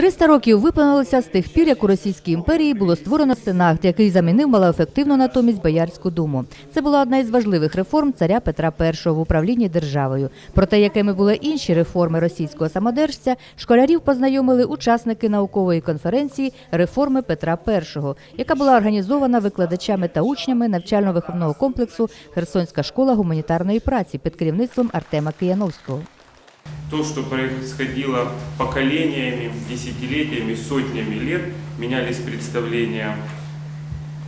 300 років виповнилося з тих пір, як у Російській імперії було створено Сенат, який замінив малоефективну натомість Боярську думу. Це була одна із важливих реформ царя Петра І в управлінні державою. Про те, якими були інші реформи російського самодержця, школярів познайомили учасники наукової конференції реформи Петра І, яка була організована викладачами та учнями навчально-виховного комплексу Херсонська школа гуманітарної праці під керівництвом Артема Кияновського. То, что происходило поколениями, десятилетиями, сотнями лет, менялись представления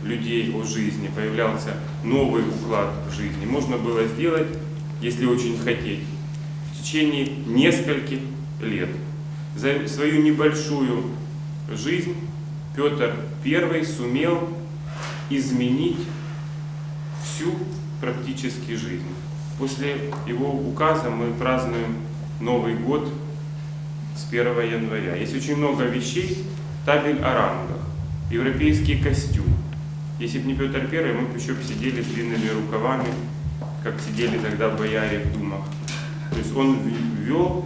людей о жизни, появлялся новый уклад жизни. Можно было сделать, если очень хотеть, в течение нескольких лет. За свою небольшую жизнь Петр I сумел изменить всю практически жизнь. После его указа мы празднуем Новый год с 1 января. Есть очень много вещей, табель о рангах, европейский костюм. Если бы не Петр I, мы бы еще сидели с длинными рукавами, как сидели тогда бояре в думах. То есть он ввел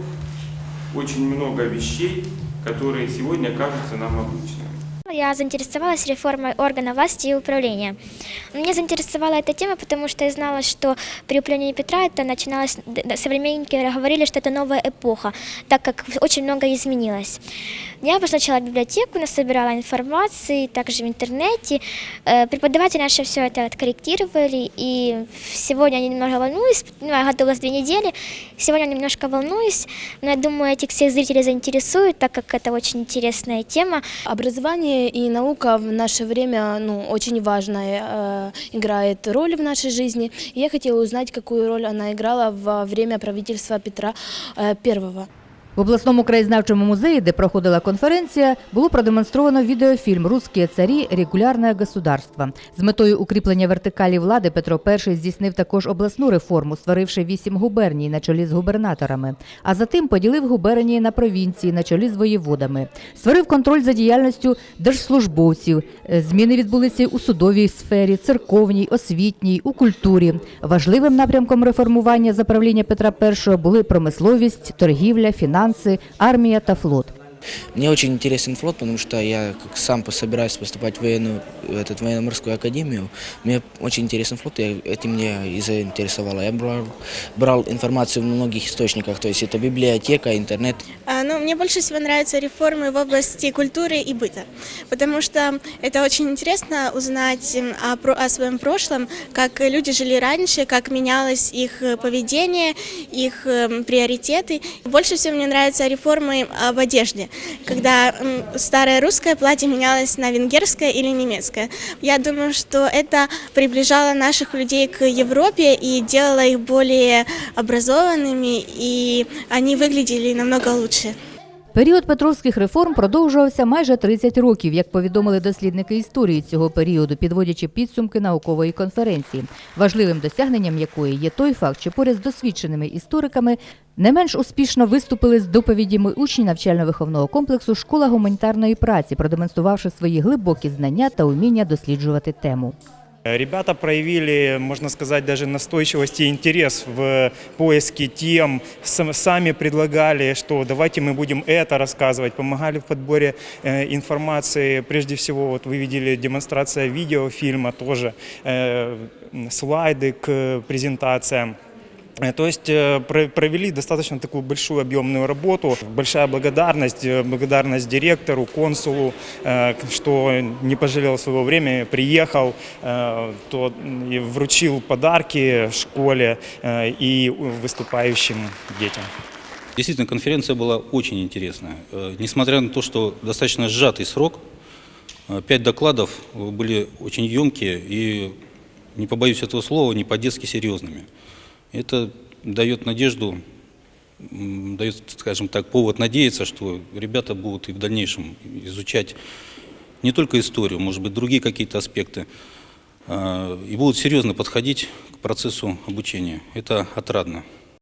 очень много вещей, которые сегодня кажутся нам обычными. Я заинтересовалась реформой органа власти и управления. Меня заинтересовала эта тема, потому что я знала, что при управлении Петра это начиналось, современники говорили, что это новая эпоха, так как очень много изменилось. Я пошла сначала в библиотеку, насобирала информации, также в интернете. Э, Преподаватели наши все это откорректировали, и сегодня я немного волнуюсь, ну, я готовилась две недели, сегодня немножко волнуюсь, но я думаю, этих всех зрителей заинтересует, так как это очень интересная тема. Образование и наука в наше время ну, очень важная э, играет роль в нашей жизни. Я хотела узнать, какую роль она играла во время правительства Петра э, Первого. В обласному краєзнавчому музеї, де проходила конференція, було продемонстровано відеофільм «Русські царі. Регулярне государство». З метою укріплення вертикалі влади Петро І здійснив також обласну реформу, створивши вісім губерній на чолі з губернаторами, а затим поділив губернії на провінції на чолі з воєводами. Створив контроль за діяльністю держслужбовців. Е, Зміни відбулися у судовій сфері, церковній, освітній, у культурі. Важливим напрямком реформування за правління Петра І були промисловість, торгівля, фінанси, армія та флот. Мне очень интересен флот, потому что я как сам собираюсь поступать в военную, в этот, военно-морскую академию. Мне очень интересен флот, и этим меня и заинтересовало. Я брал, брал информацию в многих источниках, то есть это библиотека, интернет. А, Ну, мне больше всего нравятся реформы в области культуры и быта, потому что это очень интересно узнать о, о своем прошлом, как люди жили раньше, как менялось их э, поведение, их эм, приоритеты. Больше всего мне нравятся реформы об одежде, когда старое русское платье менялось на венгерское или немецкое. Я думаю, что это приближало наших людей к Европе и делало их более образованными, и они выглядели намного лучше. Період петровських реформ продовжувався майже 30 років, як повідомили дослідники історії цього періоду, підводячи підсумки наукової конференції, важливим досягненням якої є той факт, що поряд з досвідченими істориками не менш успішно виступили з доповідями учні навчально-виховного комплексу Школа гуманітарної праці, продемонструвавши свої глибокі знання та уміння досліджувати тему. Ребята проявили, можно сказать, даже настойчивость и интерес в поиске тем, Сам- сами предлагали, что давайте мы будем это рассказывать, помогали в подборе э, информации. Прежде всего, вот вы видели демонстрация видеофильма тоже, э, слайды к презентациям. Э, То есть э, про- провели достаточно такую большую объемную работу. Большая благодарность, э, благодарность директору, консулу, что не пожалел своего времени, приехал, то вручил подарки школе и выступающим детям. Действительно, конференция была очень интересная. Несмотря на то, что достаточно сжатый срок, пять докладов были очень емкие и, не побоюсь этого слова, не по-детски серьезными. Это дает надежду, дает, скажем так, повод надеяться, что ребята будут и в дальнейшем изучать не только историю, может быть, другие какие-то аспекты, э, и будут серьезно подходить к процессу обучения. Это отрадно.